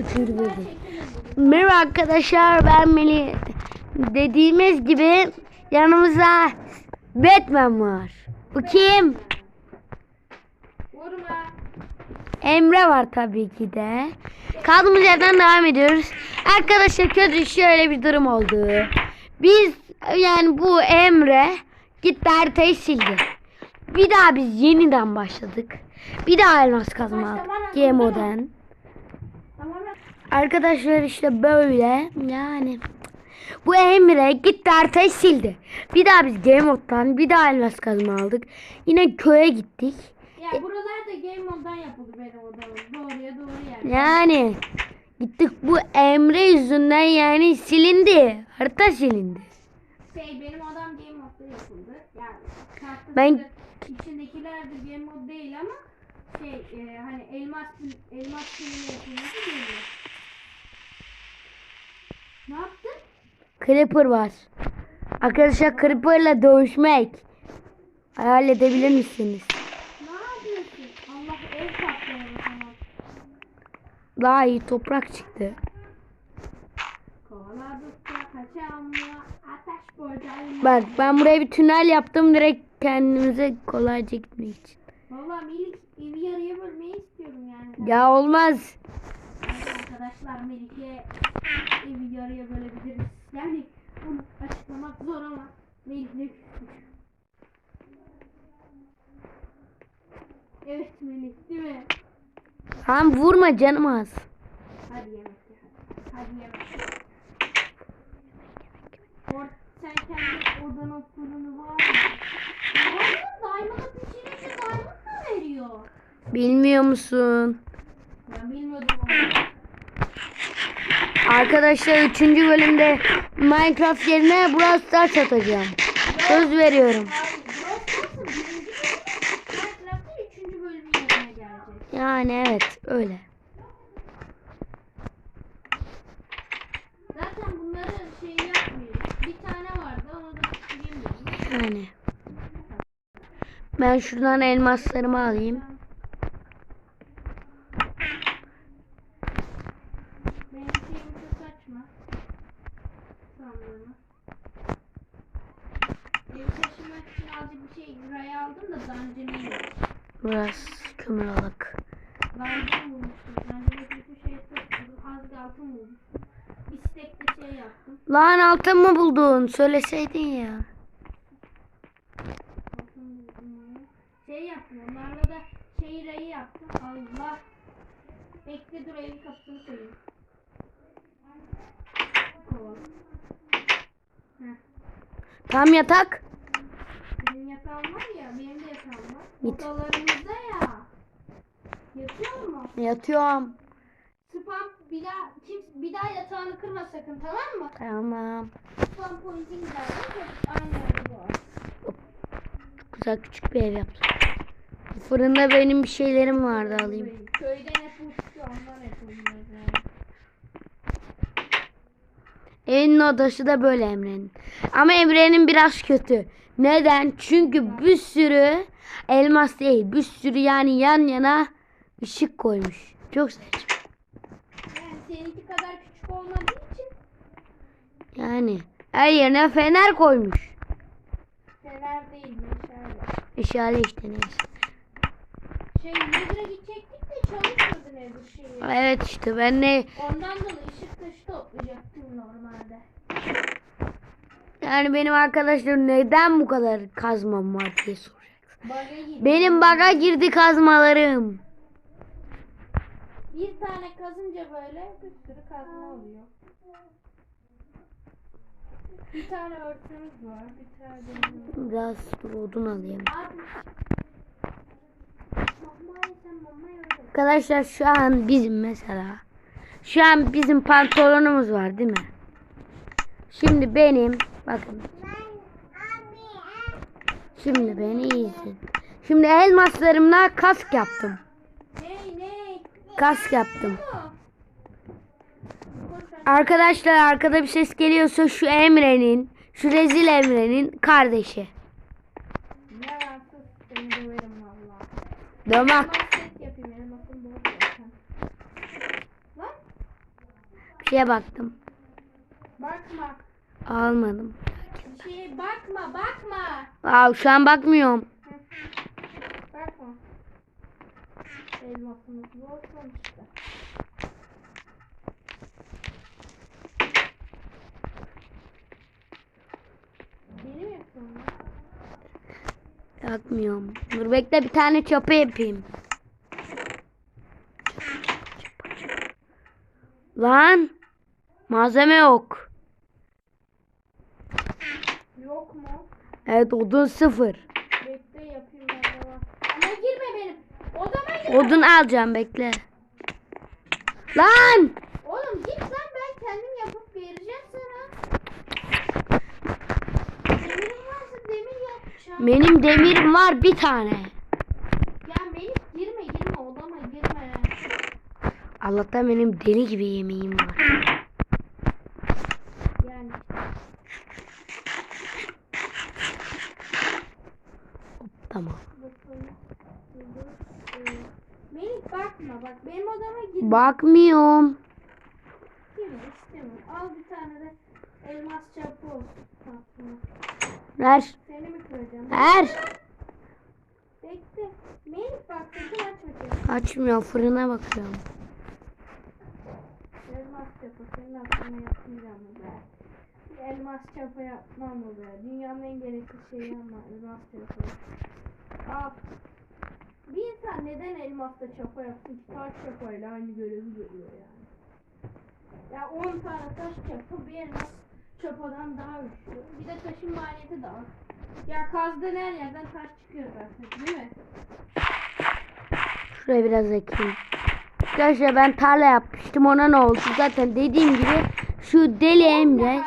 Üçüncü bölüm. Merhaba arkadaşlar ben Melih. Dediğimiz gibi yanımızda Batman var. Bu kim? Vurma. Emre var tabii ki de. Kaldığımız yerden devam ediyoruz. Arkadaşlar kötü şöyle bir durum oldu. Biz yani bu Emre gitti haritayı sildi. Bir daha biz yeniden başladık. Bir daha elmas kazma aldık. Tamam mı? Arkadaşlar işte böyle yani bu Emre gitti haritayı sildi. Bir daha biz Game Mode'dan bir daha elmas kazma aldık. Yine köye gittik. Ya buralar da game moddan yapıldı benim odamız. Doğruya doğru yani. Yani gittik bu Emre yüzünden yani silindi. Harita silindi. Şey benim odam game modda yapıldı. Yani Ben- içindekiler de game mod değil ama şey e, hani elmas elmas filmi yapılması geliyor. Ne yaptın? Creeper var. Arkadaşlar Creeper'la dövüşmek. Hayal edebilir misiniz? Ne yapıyorsun? Allah ev kaplayalım sana. Daha iyi toprak çıktı. Bak ben buraya bir tünel yaptım direkt kendimize kolayca gitmek için. Valla Melik evi yarıya bölmeyi istiyorum yani. Ya olmaz. Arkadaşlar Melik'e evi yarıya bölebiliriz. Yani bunu açıklamak zor ama Melik ne küçük. Evet Melik değil mi? Tamam vurma canım az. Hadi yemek ye hadi. Yemek. Or sen kendi odanın fırını var mı? Oğlum diamond'ı pişirince diamond mı veriyor? Bilmiyor musun? Ben bilmiyordum onu. Arkadaşlar 3. bölümde Minecraft yerine Brawl Stars atacağım. Söz veriyorum. Yani evet öyle. Zaten bunları şey yapmıyoruz. Bir tane vardı onu da pişiremiyoruz. Yani. Ben şuradan elmaslarımı alayım. Benim şeyimi çok açma. Sandığımı. Evi taşımak için azıcık bir şey buraya aldım da dungeon'ı yok. Burası kömür alık. Dungeon bulmuştum. Dungeon'a bir şey topladım. Az bir altın buldum. Bir stekli şey yaptım. Lan altın mı buldun? Söyleseydin ya. Şey yaptım. Onlarla da şey rayı yaptım. Allah. Bekle dur evin kapısını koyayım. Tam yatak. Benim yatağım var ya, benim de yatağım var. Git. Odalarımızda ya. Yatıyor mu? Yatıyorum. Spam bir daha kim bir daha yatağını kırma sakın tamam mı? Tamam. Spam point'in gider. Aynı yerde var. Güzel küçük bir ev yaptım. Fırında benim bir şeylerim vardı alayım. Köyden hep uçtu ondan hep bunları. Evin odası da böyle Emre'nin. Ama Emre'nin biraz kötü. Neden? Çünkü bir sürü elmas değil. Bir sürü yani yan yana ışık koymuş. Çok saçma. Seninki kadar küçük olmadığı için Yani her yerine fener koymuş. fener değil meşale. İşare işte neyse. Şey Nedir'e gidecektik de çalışmıyordu Nedir şeyi. Evet işte ben de Ondan dolayı ışık taşı toplayacaktım normalde. yani benim arkadaşlar neden bu kadar kazmam var diye soracak. Baga. Benim baga girdi kazmalarım. Bir tane kazınca böyle bir sürü kazma oluyor. Bir tane örtümüz var. Bir tane demir Biraz dur odun alayım. Arkadaşlar şu an bizim mesela. Şu an bizim pantolonumuz var değil mi? Şimdi benim bakın. Şimdi beni iyi izleyin. Şimdi elmaslarımla kask yaptım. Kask yaptım. Arkadaşlar arkada bir ses geliyorsa şu Emre'nin, şu rezil Emre'nin kardeşi. Zaten. Lan şeye baktım. Bakma. Almadım. Bir şeye bakma bakma. Aa, şu an bakmıyorum. Bakma. Elmasımız bol sonuçta. Benim yapıyorum. Bakmıyorum. Dur bekle bir tane çapı yapayım. Lan malzeme yok. Yok mu? Evet odun sıfır. Bekle yapayım ben de var. Ama girme benim. Odama girme. Odun alacağım bekle. Lan! Oğlum git lan ben kendim yapıp vereceğim sana. Demirin varsa demir yapacağım. Benim demirim var bir tane. Ya Melih girme girme odama girme. Allah'tan benim deli gibi yemeğim var. Yani Tamam. bakalım. Ee, Melih bakma bak benim odama girme. Bakmıyorum. Al bir tane de elmas çapı olsun. Ver. Seni mi kıracağım? Ver. Bekle. Melih bak sakın kendini. Açmıyor fırına bakıyorum. Elmas çapa senin aklına yapmayacağım mı be? Elmas çapa yapmam mı be? Dünyanın en gereksiz şeyi ama elmas çapa. Al. Bir insan neden elmasla çapa yapsın ki taş çapayla aynı görevi görüyor yani. Ya 10 tane taş çapa bir elmas çapadan daha güçlü. Bir de taşın maliyeti daha. Ya kazdığın her yerden taş çıkıyor zaten değil mi? Şuraya biraz ekeyim. Arkadaşlar ben tarla yapmıştım ona ne oldu? Zaten dediğim gibi şu deli Emre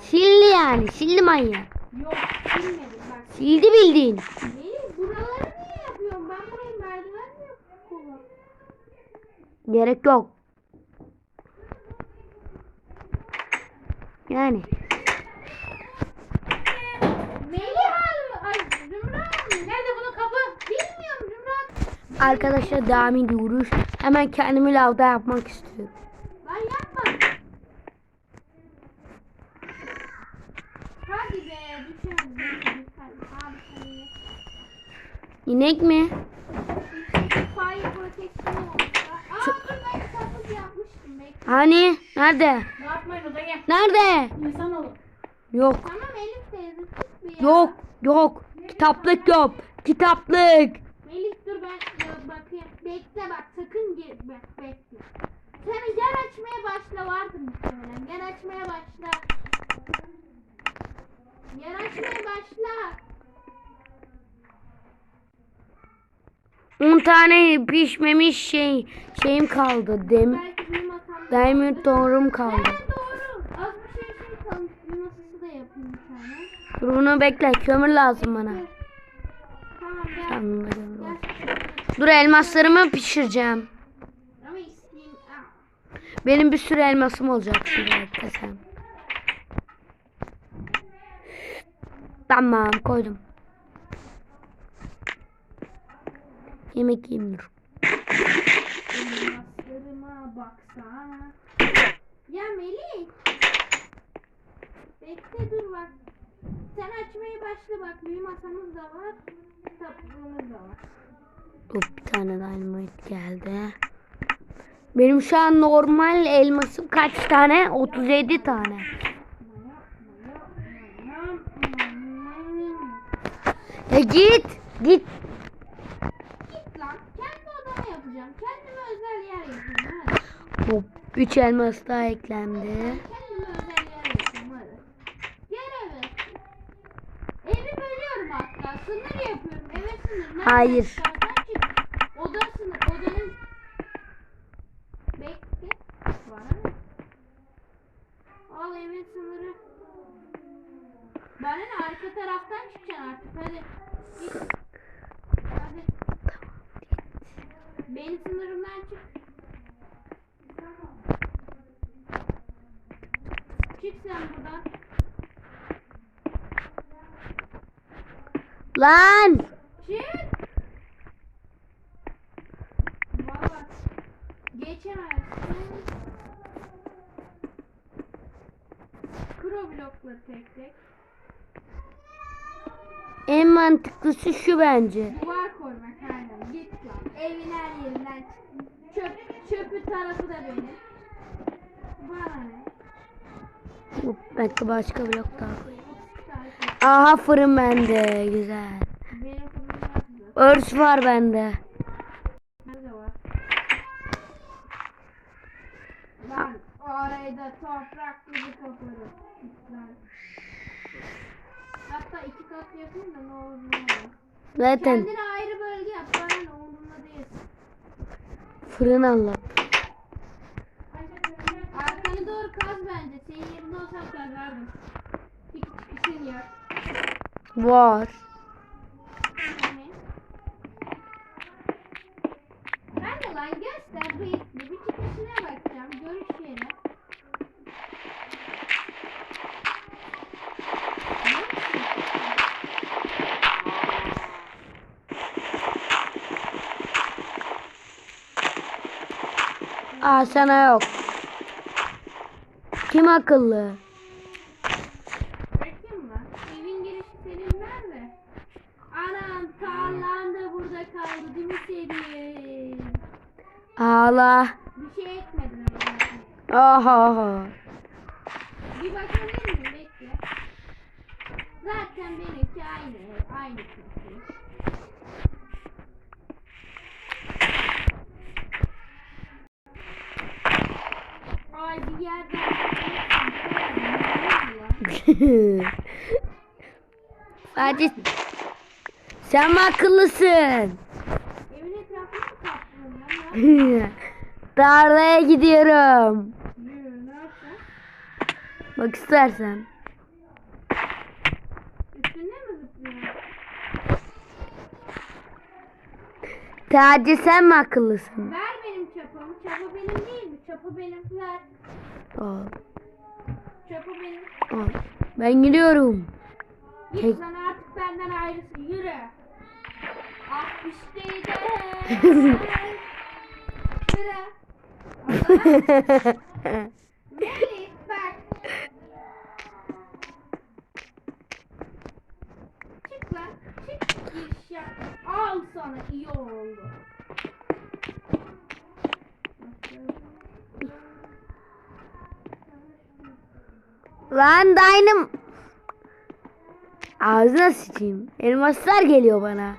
sildi yani sildi manyak. Yok bilmedim bak. Sildi bildiğin. Melih buraları niye yapıyorum? Ben buraya merdiven mi yapıyorum? Gerek yok. Yani. Arkadaşlar devam ediyoruz. Hemen kendimi lavda yapmak istiyorum. Lan yapma. Hadi be. İnek mi? Fire protection olsa. Aa dur ben kitaplık yapmıştım. Bekle. Hani? Nerede? Ne yapmayın odaya? Nerede? İnsan olun. Yok. Tamam Elif teyze sus bir ya. Yok. Yok. Kitaplık yok. Kitaplık. Melih dur ben ya bakayım. Bekle bak sakın gir. Bek, bekle. Sen yer açmaya başla vardır muhtemelen. Yer açmaya başla. Yer açmaya başla. 10 tane pişmemiş şey şeyim kaldı. Dem Belki Diamond doğrum kaldı. Şey şey kalmış. Bir masası da yapayım bir tane. Dur bunu bekle. Kömür lazım bana. Tamam. Dur elmaslarımı pişireceğim. Benim bir sürü elmasım olacak şimdi sen. Tamam koydum. Yemek yiyeyim dur. Ya Melih. Bekle dur bak. Sen açmaya başla bak. Bir masamız da var. Kitaplığımız da var. Hop bir tane dynamite geldi. Benim şu an normal elmasım kaç tane? 37 tane. Ya git. Git. Git lan. Kendi odama yapacağım. Kendime özel yer yapayım. Hadi. Hop 3 elmas daha eklendi. Kendime özel yer yapayım. Hadi. Gel eve. Evi bölüyorum hatta. Sınır yapıyorum. Eve sınır. Nereden Hayır. çıkarsan çık. Oda sınır. Odanın Bekle. Var mı? Al evin sınırı. Bana ne arka taraftan çıkacaksın artık hadi. Git. Hadi. Benim sınırımdan çık. Çık sen buradan. Lan. Çık. Valla. Geçemezsin. o blokları tek tek. En mantıklısı şu bence. Duvar koymak aynen. Git lan. Evin her yerinden çık. Çöp, çöpü tarafı da benim. Bana ne? Belki başka blok daha koyayım. Aha fırın bende. Güzel. Örs var bende. Lan orayı da toprak gibi kaparım. Hatta iki kat yapayım da ne olur ne olur. Zaten Kendine ayrı bölge yap. Bana ne umurumda değil. fırın anlat. Arkanı doğru kaz bence. Senin yerinde olsam kazardım. Bir çıkışın yok. Var. Hani? Ben de lan göster bıyıklı. Bir çıkışına bakacağım. Görüş yeri. Aa sana yok. Kim akıllı? Bakayım mı? Evin girişi senin nerede? Anam tarlan da burada kaldı değil mi senin? Ağla. Bir şey ekmedin ama. Aha. Bir bakabilir miyim? Bekle. Zaten benimki aynı aynı kültür. Ay bir yerden Sadece sen mi akıllısın? Evin etrafını lan ya? Tarlaya gidiyorum. Ne? Bak istersen. Sadece sen mi akıllısın? Ver benim çapamı. Çapa benim değil mi? Çapa benim. Ver. Al, Çapa benim. al. Ben gidiyorum. Git Tek- lan artık benden ayrısın. Yürü. Ah işte Yürü. Çık lan. Çık. Ağzına sıçayım. Elmaslar geliyor bana.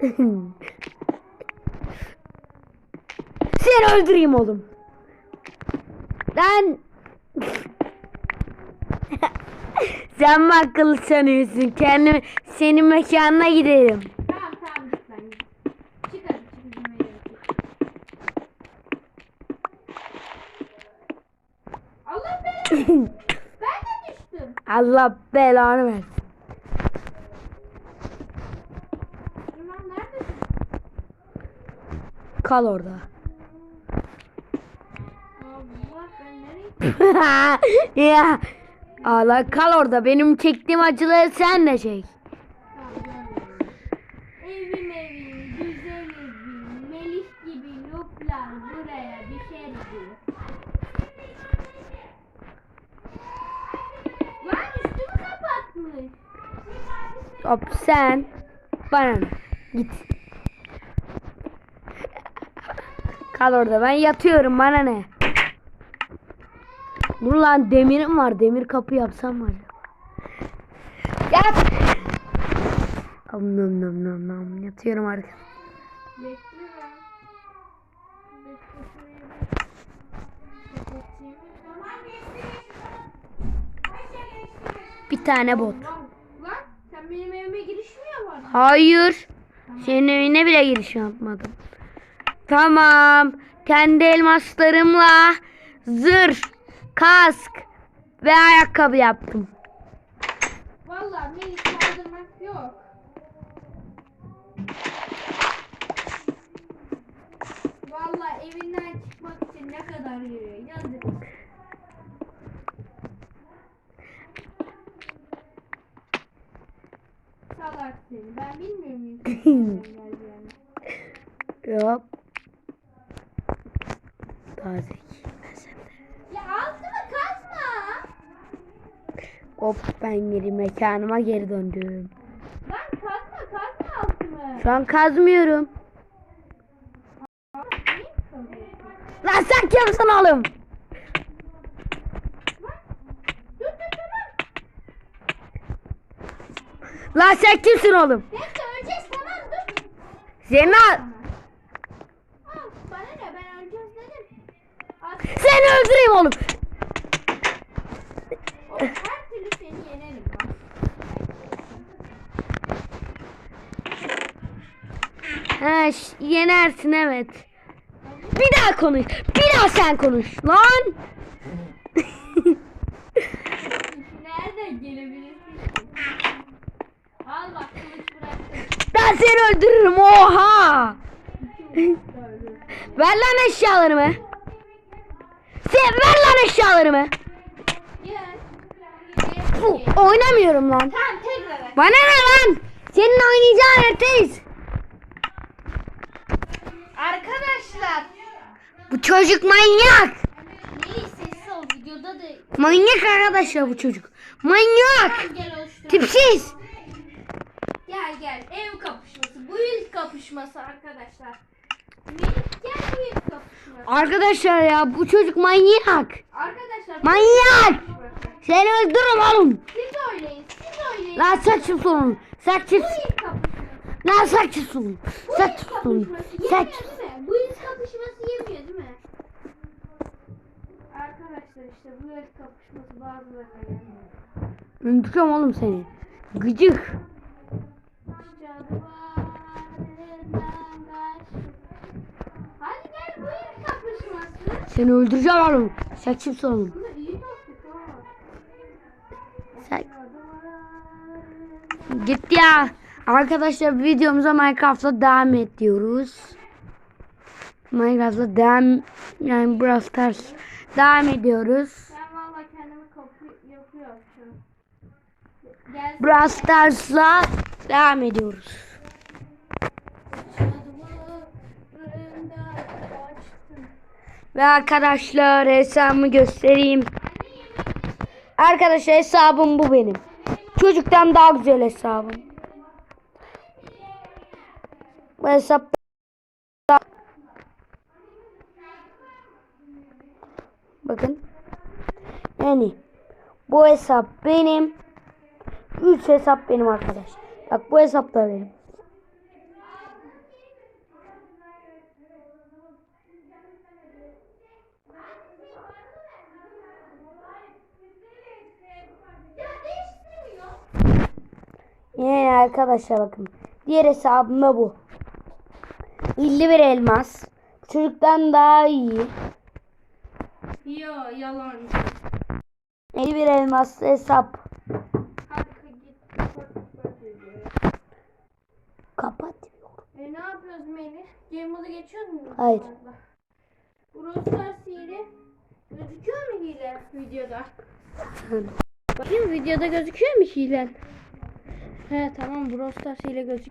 Seni öldüreyim oğlum. Lan. Sen mi akıllı sanıyorsun? Kendim senin mekanına. Tamam tamam git çık. Allah belanı. ben de düştüm. Allah belanı versin. Kal orada. Allah ben nereye ya. Allah kal orada. Benim çektiğim acıları sen de çek. Evim evim, güzel evim, Melih gibi luplar buraya düşerdi. Lan üstümü kapatmış. Hop sen. Bana? Git. Kal orada. Ben yatıyorum. Bana ne? Dur lan demirim var. Demir kapı yapsam var. Yat. Am nam nam nam nam. Yatıyorum artık. Bir tane bot. Lan, sen benim evime? Hayır. Senin evine bile giriş yapmadım. Tamam. Kendi elmaslarımla zırh, kask ve ayakkabı yaptım. Vallahi Melih kaldırmak yok. Vallahi evinden çıkmak için ne kadar yürüyor. Yazık. Salak seni. Ben bilmiyor muyum? Yok. Daha zeki. Ben senden. ya al Hop ben geri mekanıma geri döndüm. Lan kazma kazma altımı. Şu an kazmıyorum. Lan sen kimsin oğlum? Lan sen kimsin oğlum? Neyse öleceğiz tamam dur. Senin al- bana ne ben öleceğiz dedim. Seni öldüreyim oğlum. o her türlü seni yenerim lan. Ha yenersin evet. Bir daha konuş. Bir daha sen konuş. Lan. Nereden gelebilirsin? Al bak kılıç bıraktım. Ben seni öldürürüm. Oha. Ver lan eşyalarımı. Sen ver lan eşyalarımı. Fu, oynamıyorum lan. Tamam tekrar. Bana ne lan? Senin oynayacağın yerdeyiz. Arkadaşlar. Bu çocuk manyak. Neyi sessiz ol videoda da. Manyak arkadaşlar bu çocuk. Manyak. Gel oluştur. Tipsiz. Gel gel ev kapışması. Bu yıl kapışması arkadaşlar. Melih gel bu yıl kapışması. Arkadaşlar ya bu çocuk manyak. Arkadaşlar bu Manyak. yıl kapışması. Seni öldürürüm oğlum. Siz oynayın siz oynayın. Lan saçım yıl kapışması. Lan saçım solun. Bu yıl Saçım kapışması Bu yıl kapışması yemiyor değil mi? Arkadaşlar işte bu yıl kapışması bazıları yemiyor. Öldüreceğim oğlum seni. Gıcık. Hadi gel bu yıl kapışması. Seni öldüreceğim oğlum. Bunu iyi ha. Sen... Git ya. Arkadaşlar videomuza Minecraft'la devam ediyoruz. Minecraft'la devam yani Brawl Stars devam ediyoruz. Ben valla kendimi kapı yapıyorum. Brawl Stars'la devam ediyoruz. Ve arkadaşlar hesabımı göstereyim. Arkadaşlar hesabım bu benim. Çocuktan daha güzel hesabım. Bu hesap Bakın. Yani bu hesap benim. Üç hesap benim arkadaş. Bak bu hesap da benim. Yani arkadaşlar bakın. Diğer hesabım da bu. 51 elmas. Çocuktan daha iyi. Yo yalan. 51 elmas hesap. Hakkı git. kapat, kapat videoyu. Kapat. E ne yapıyoruz Melih? Game modu geçiyor mu? Hayır. Brawl Stars hile. Gözüküyor mu hile videoda? Bakayım videoda gözüküyor mu hile? He tamam Brawl Stars hile gözüküyor.